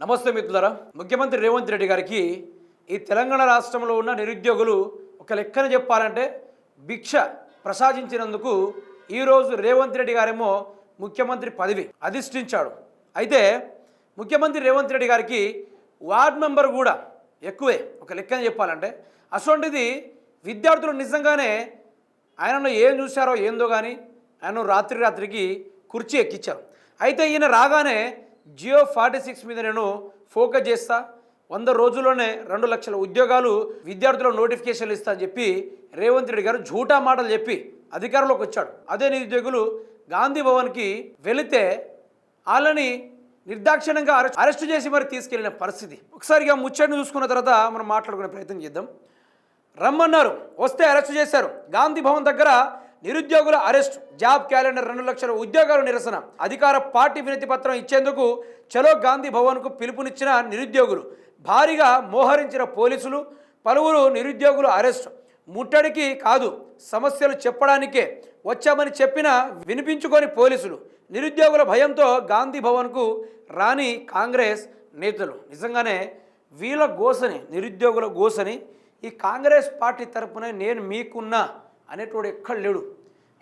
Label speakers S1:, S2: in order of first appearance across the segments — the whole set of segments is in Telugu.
S1: నమస్తే మిత్రులరా. ముఖ్యమంత్రి రేవంత్ రెడ్డి గారికి ఈ తెలంగాణ రాష్ట్రంలో ఉన్న నిరుద్యోగులు ఒక లెక్కన చెప్పాలంటే భిక్ష ప్రసాదించినందుకు ఈరోజు రేవంత్ రెడ్డి గారేమో ముఖ్యమంత్రి పదవి అధిష్ఠించాడు. అయితే ముఖ్యమంత్రి రేవంత్ రెడ్డి గారికి వార్డ్ మెంబర్ కూడా ఎక్కువే ఒక లెక్కన చెప్పాలంటే. అటువంటిది విద్యార్థులు నిజంగానే ఆయనను ఏం చూశారో ఏందో కానీ ఆయన రాత్రి రాత్రికి కుర్చీ ఎక్కించారు అయితే ఈయన రాగానే జియో ఫార్టీ సిక్స్ మీద నేను ఫోకస్ చేస్తా. వంద రోజుల్లోనే రెండు లక్షల ఉద్యోగాలు విద్యార్థుల నోటిఫికేషన్లు ఇస్తా అని చెప్పి రేవంత్ రెడ్డి గారు జూటా మాటలు చెప్పి అధికారంలోకి వచ్చాడు. అదే నిరుద్యోగులు గాంధీ భవన్కి వెళితే వాళ్ళని నిర్దాక్షిణ్యంగా అరెస్ట్ అరెస్ట్ చేసి మరి తీసుకెళ్ళిన పరిస్థితి. ఒకసారి ఇక ముచ్చటిని చూసుకున్న తర్వాత మనం మాట్లాడుకునే ప్రయత్నం చేద్దాం. రమ్మన్నారు వస్తే అరెస్ట్ చేశారు. గాంధీ భవన్ దగ్గర నిరుద్యోగుల అరెస్ట్ జాబ్ క్యాలెండర్ రెండు లక్షల ఉద్యోగాలు నిరసన. అధికార పార్టీ వినతి పత్రం ఇచ్చేందుకు చలో గాంధీ భవన్కు పిలుపునిచ్చిన నిరుద్యోగులు. భారీగా మోహరించిన పోలీసులు పలువురు నిరుద్యోగులు అరెస్ట్. ముట్టడికి కాదు సమస్యలు చెప్పడానికే వచ్చామని చెప్పిన వినిపించుకొని పోలీసులు. నిరుద్యోగుల భయంతో గాంధీ భవన్కు రాని కాంగ్రెస్ నేతలు. నిజంగానే వీళ్ళ గోసని నిరుద్యోగుల గోసని ఈ కాంగ్రెస్ పార్టీ తరపున నేను మీకున్నా అనేటోడు ఎక్కడ లేడు.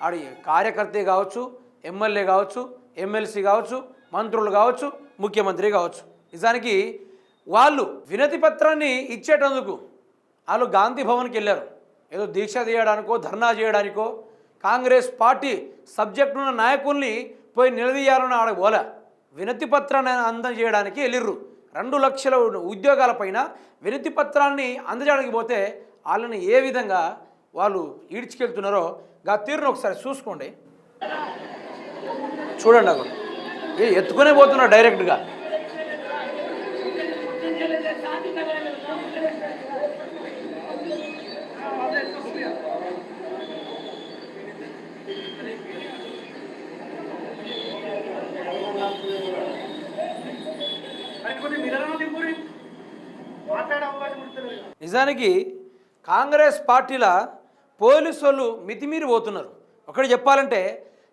S1: ఆడి కార్యకర్తే కావచ్చు ఎమ్మెల్యే కావచ్చు ఎమ్మెల్సీ కావచ్చు మంత్రులు కావచ్చు ముఖ్యమంత్రి కావచ్చు. నిజానికి వాళ్ళు వినతి పత్రాన్ని ఇచ్చేటందుకు వాళ్ళు గాంధీ భవన్కి వెళ్ళారు. ఏదో దీక్ష తీయడానికో ధర్నా చేయడానికో కాంగ్రెస్ పార్టీ సబ్జెక్టు ఉన్న నాయకుల్ని పోయి నిలదీయాలని ఆడ పోలే వినతి పత్రాన్ని అందజేయడానికి వెళ్ళిర్రు. రెండు లక్షల ఉద్యోగాలపైన వినతి పత్రాన్ని అందజేయడానికి పోతే వాళ్ళని ఏ విధంగా వాళ్ళు ఈడ్చుకెళ్తున్నారో గా తీరును ఒకసారి చూసుకోండి. చూడండి అక్కడ. ఏ ఎత్తుకునే పోతున్నారు డైరెక్ట్గా. నిజానికి కాంగ్రెస్ పార్టీల పోలీసు వాళ్ళు మితిమీరి పోతున్నారు ఒకటి చెప్పాలంటే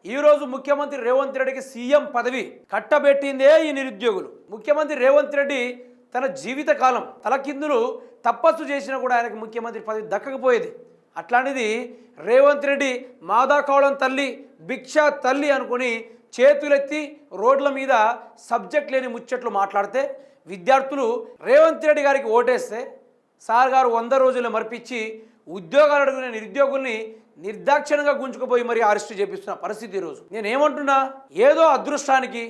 S1: ఈరోజు ముఖ్యమంత్రి రేవంత్ రెడ్డికి సీఎం పదవి కట్టబెట్టిందే ఈ నిరుద్యోగులు. ముఖ్యమంత్రి రేవంత్ రెడ్డి తన జీవితకాలం తలకిందులు తపస్సు చేసినా కూడా ఆయనకు ముఖ్యమంత్రి పదవి దక్కకపోయేది. అట్లాంటిది రేవంత్ రెడ్డి మాదాకౌళం తల్లి భిక్ష తల్లి అనుకుని చేతులెత్తి రోడ్ల మీద సబ్జెక్ట్ లేని ముచ్చట్లు మాట్లాడితే విద్యార్థులు రేవంత్ రెడ్డి గారికి ఓటేస్తే సార్ గారు వంద రోజులు మర్పించి ఉద్యోగాలు అడుగునే నిరుద్యోగుల్ని నిర్దాక్షిణంగా గుంజుకుపోయి మరి అరెస్టు చేపిస్తున్న పరిస్థితి ఈరోజు. నేనేమంటున్నా? ఏదో అదృష్టానికి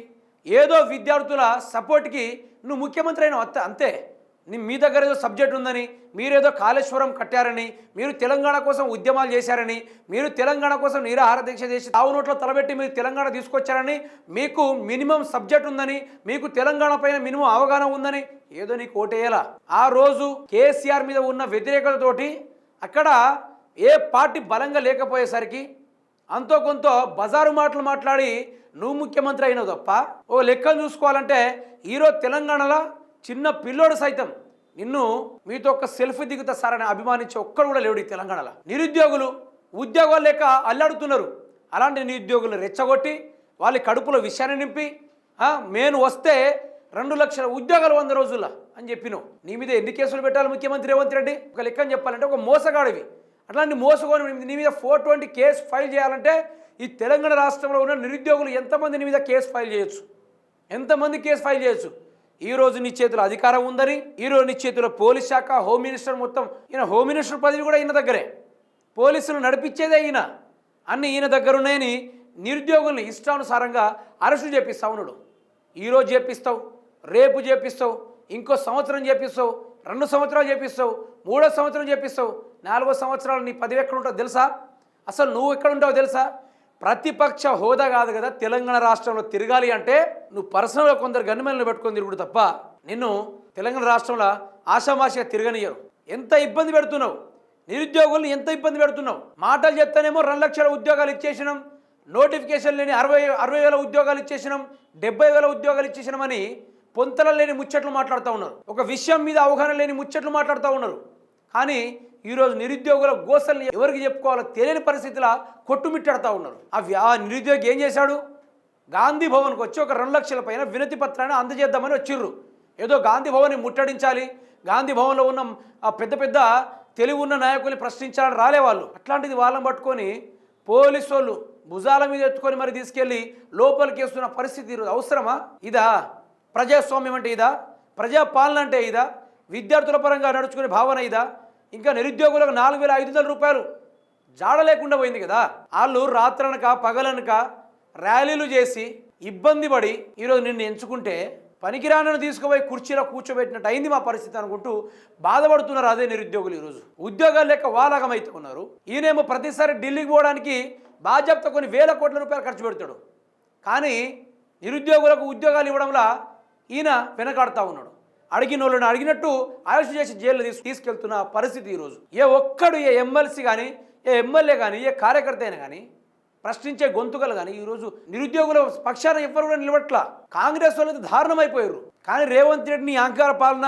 S1: ఏదో విద్యార్థుల సపోర్ట్కి నువ్వు ముఖ్యమంత్రి అయిన అంతే అంతే. నీ మీ దగ్గర ఏదో సబ్జెక్ట్ ఉందని మీరేదో కాళేశ్వరం కట్టారని మీరు తెలంగాణ కోసం ఉద్యమాలు చేశారని మీరు తెలంగాణ కోసం నిరాహార దీక్ష చేసి తావు నోట్లో తలబెట్టి మీరు తెలంగాణ తీసుకొచ్చారని మీకు మినిమం సబ్జెక్ట్ ఉందని మీకు తెలంగాణ పైన మినిమం అవగాహన ఉందని ఏదో నీకు ఓటేయాల? ఆ రోజు కేసీఆర్ మీద ఉన్న వ్యతిరేకతతోటి అక్కడ ఏ పార్టీ బలంగా లేకపోయేసరికి అంతో కొంత బజారు మాటలు మాట్లాడి నువ్వు ముఖ్యమంత్రి అయినావు తప్ప ఓ లెక్కను చూసుకోవాలంటే ఈరోజు తెలంగాణలో చిన్న పిల్లోడు సైతం నిన్ను మీతో ఒక సెల్ఫీ దిగుతా సారని అభిమానించే ఒక్కడు కూడా లేడు ఈ తెలంగాణలో. నిరుద్యోగులు ఉద్యోగాలు లేక అల్లాడుతున్నారు. అలాంటి నిరుద్యోగులు రెచ్చగొట్టి వాళ్ళ కడుపులో విషయాన్ని నింపి మేను నేను వస్తే రెండు లక్షల ఉద్యోగాలు వంద రోజుల్లో అని చెప్పినావు నీ మీద ఎన్ని కేసులు పెట్టాలి ముఖ్యమంత్రి రేవంత్ రెడ్డి? ఒక లెక్కని చెప్పాలంటే ఒక మోసగాడివి అట్లాంటి మోసగోని నీ మీద ఫోర్ ట్వంటీ కేసు ఫైల్ చేయాలంటే ఈ తెలంగాణ రాష్ట్రంలో ఉన్న నిరుద్యోగులు ఎంతమంది నీ మీద కేసు ఫైల్ చేయొచ్చు? ఎంతమంది కేసు ఫైల్ చేయొచ్చు? ఈ రోజు నీ చేతిలో అధికారం ఉందని ఈ రోజు నీ చేతిలో పోలీస్ శాఖ హోమ్ మినిస్టర్ మొత్తం ఈయన హోమ్ మినిస్టర్ పదవి కూడా ఈయన దగ్గరే. పోలీసులు నడిపించేదే ఈయన. అన్ని ఈయన దగ్గర ఉన్నాయని నిరుద్యోగుల్ని ఇష్టానుసారంగా అరెస్టు చేపిస్తావు ఉన్నాడు ఈరోజు చేపిస్తావు రేపు చేపిస్తావు ఇంకో సంవత్సరం చేపిస్తావు రెండు సంవత్సరాలు చేపిస్తావు మూడో సంవత్సరం చేపిస్తావు నాలుగో సంవత్సరాలు నీ పదవి ఎక్కడ ఉంటావు తెలుసా? అసలు నువ్వు ఎక్కడ ఉంటావు తెలుసా? ప్రతిపక్ష హోదా కాదు కదా తెలంగాణ రాష్ట్రంలో తిరగాలి అంటే నువ్వు పర్సనల్గా కొందరు గన్మెన్లు పెట్టుకొని తిరుగుడు తప్ప నిన్ను తెలంగాణ రాష్ట్రంలో ఆషామాషిగా తిరగనియరు ఎంత ఇబ్బంది పెడుతున్నావు? నిరుద్యోగుల్ని ఎంత ఇబ్బంది పెడుతున్నావు? మాటలు చెప్తానేమో రెండు లక్షల ఉద్యోగాలు ఇచ్చేసినాం నోటిఫికేషన్ లేని అరవై అరవై వేల ఉద్యోగాలు ఇచ్చేసినాం డెబ్బై వేల ఉద్యోగాలు ఇచ్చేసినామని పొంతల లేని ముచ్చట్లు మాట్లాడుతూ ఉన్నారు. ఒక విషయం మీద అవగాహన లేని ముచ్చట్లు మాట్లాడుతూ ఉన్నారు. కానీ ఈరోజు నిరుద్యోగుల గోసల్ని ఎవరికి చెప్పుకోవాలో తెలియని పరిస్థితిలో కొట్టుమిట్టాడుతూ ఉన్నారు. ఆ ఆ నిరుద్యోగి ఏం చేశాడు? గాంధీ భవన్కి వచ్చి ఒక రెండు లక్షల పైన వినతి పత్రాన్ని అందజేద్దామని వచ్చిర్రు. ఏదో గాంధీ భవన్ని ముట్టడించాలి గాంధీ భవన్లో ఉన్న ఆ పెద్ద పెద్ద తెలివి ఉన్న నాయకుల్ని ప్రశ్నించాలని రాలే వాళ్ళు అట్లాంటిది వాళ్ళని పట్టుకొని పోలీసు వాళ్ళు భుజాల మీద ఎత్తుకొని మరి తీసుకెళ్ళి లోపలికి వేస్తున్న పరిస్థితి ఈరోజు అవసరమా? ఇదా? ప్రజాస్వామ్యం అంటే ఇదా? ప్రజాపాలన అంటే ఇదా? విద్యార్థుల పరంగా నడుచుకునే భావన ఇదా? ఇంకా నిరుద్యోగులకు నాలుగు వేల ఐదు వందల రూపాయలు జాడ లేకుండా పోయింది కదా? వాళ్ళు రాత్రనక పగలనక ర్యాలీలు చేసి ఇబ్బంది పడి ఈరోజు నిన్ను ఎంచుకుంటే పనికిరానని తీసుకుపోయి కుర్చీలో కూర్చోబెట్టినట్టు అయింది మా పరిస్థితి అనుకుంటూ బాధపడుతున్నారు అదే నిరుద్యోగులు ఈరోజు. ఉద్యోగాలు లేక వాలాగమైతే ఉన్నారు. ఈయనేమో ప్రతిసారి ఢిల్లీకి పోవడానికి బాధ్యత కొన్ని వేల కోట్ల రూపాయలు ఖర్చు పెడతాడు. కానీ నిరుద్యోగులకు ఉద్యోగాలు ఇవ్వడంలో ఈయన వెనకాడుతూ ఉన్నాడు. అడిగిన వాళ్ళని అడిగినట్టు అరెస్ట్ చేసి జైల్లో తీసు తీసుకెళ్తున్న పరిస్థితి ఈరోజు. ఏ ఒక్కడు ఏ ఎమ్మెల్సీ కానీ ఏ ఎమ్మెల్యే కానీ ఏ కార్యకర్త అయినా కానీ ప్రశ్నించే గొంతుకలు కానీ ఈరోజు నిరుద్యోగుల పక్షాన ఎవ్వరు కూడా నిలబట్ల. కాంగ్రెస్ వాళ్ళు దారుణమైపోయారు. కానీ రేవంత్ రెడ్డిని అహంకార పాలన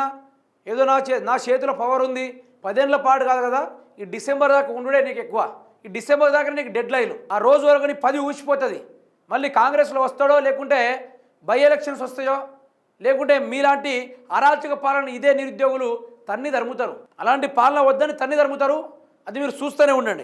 S1: ఏదో నా చే నా చేతిలో పవర్ ఉంది పదేళ్ళ పాటు కాదు కదా ఈ డిసెంబర్ దాకా ఉండుడే నీకు ఎక్కువ. ఈ డిసెంబర్ దాకా నీకు డెడ్ లైన్ ఆ రోజు వరకు నీ పది ఊసిపోతుంది. మళ్ళీ కాంగ్రెస్లో వస్తాడో లేకుంటే బై ఎలక్షన్స్ వస్తాయో లేకుంటే మీలాంటి అరాచక పాలన ఇదే నిరుద్యోగులు తన్ని ధర్ముతారు అలాంటి పాలన వద్దని తన్ని ధర్ముతారు అది మీరు చూస్తూనే ఉండండి.